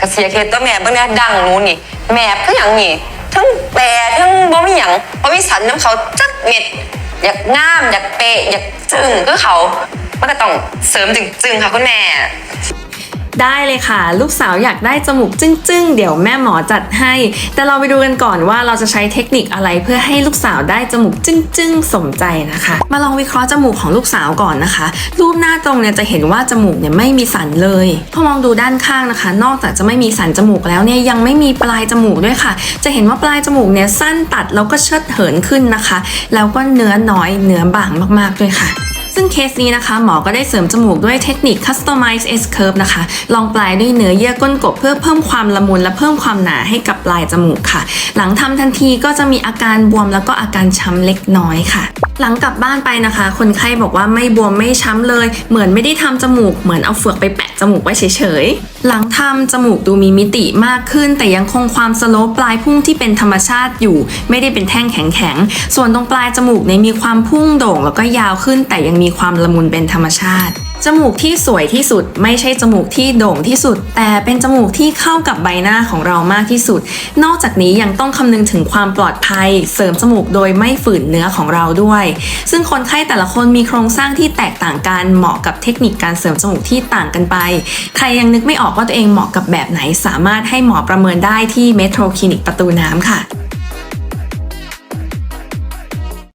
กระเสียเคตัวแม่เบิ่งเนี่ยดังหนูนี่ แม่ก็อย่างนี่ทั้งแปรทั้งบ่มีหยังบ่มีสันน้ำเขาจักเม็ด อยากงาม อยากเปะอยากจึงคือเขา มันก็ต้องเสริมจึงจึงๆค่ะคุณแม่ ได้เลยค่ะ ลูกสาวอยากได้จมูกจึ้งๆ เดี๋ยวแม่หมอจัดให้ แต่เราไปดูกันก่อนว่าเราจะใช้เทคนิคอะไรเพื่อให้ลูกสาวได้จมูกจึ้งๆ สมใจนะคะ มาลองวิเคราะห์จมูกของลูกสาวก่อนนะคะ รูปหน้าตรงเนี่ยจะเห็นว่าจมูกเนี่ยไม่มีสันเลยพอมองดูด้านข้างนะคะ นอกจากจะไม่มีสันจมูกแล้วเนี่ยยังไม่มีปลายจมูกด้วยค่ะ จะเห็นว่าปลายจมูกเนี่ยสั้นตัดแล้วก็เชิดเหินขึ้นนะคะ แล้วก็เนื้อน้อยเนื้อบางมากๆด้วยค่ะ ซึ่งเคสนี้นะคะ หมอก็ได้เสริมจมูกด้วยเทคนิค Customize S Curve นะคะ ลองปลายด้วยเนื้อเยื่อก้นกบเพื่อเพิ่มความละมุนและเพิ่มความหนาให้กับปลายจมูกค่ะ หลังทำทันทีก็จะมีอาการบวมแล้วก็อาการช้ำเล็กน้อยค่ะ หลังกลับบ้านไปนะคะ คนไข้บอกว่าไม่บวมไม่ช้ำเลย เหมือนไม่ได้ทำจมูก เหมือนเอาเฟือกไปแปะจมูกไว้เฉยๆ หลังทำจมูกดูมีมิติมากขึ้น แต่ยังคงความสโลปปลายพุ่งที่เป็นธรรมชาติอยู่ ไม่ได้เป็นแท่งแข็งๆ ส่วนตรงปลายจมูกเนี่ยมีความพุ่งโด่ง แล้วก็ยาวขึ้น แต่ยังมีความละมุนเป็นธรรมชาติ จมูกที่สวยที่สุดไม่ใช่จมูกที่โด่งที่สุด แต่เป็นจมูกที่เข้ากับใบหน้าของเรามากที่สุด นอกจากนี้ยังต้องคำนึงถึงความปลอดภัย เสริมจมูกโดยไม่ฝืนเนื้อของเราด้วย ซึ่งคนไข้แต่ละคนมีโครงสร้างที่แตกต่างกันเหมาะกับเทคนิคการเสริมจมูกที่ต่างกันไป ใครยังนึกไม่ออกว่าตัวเองเหมาะกับแบบไหนสามารถให้หมอประเมินได้ที่เมโทรคลินิกประตูน้ำค่ะ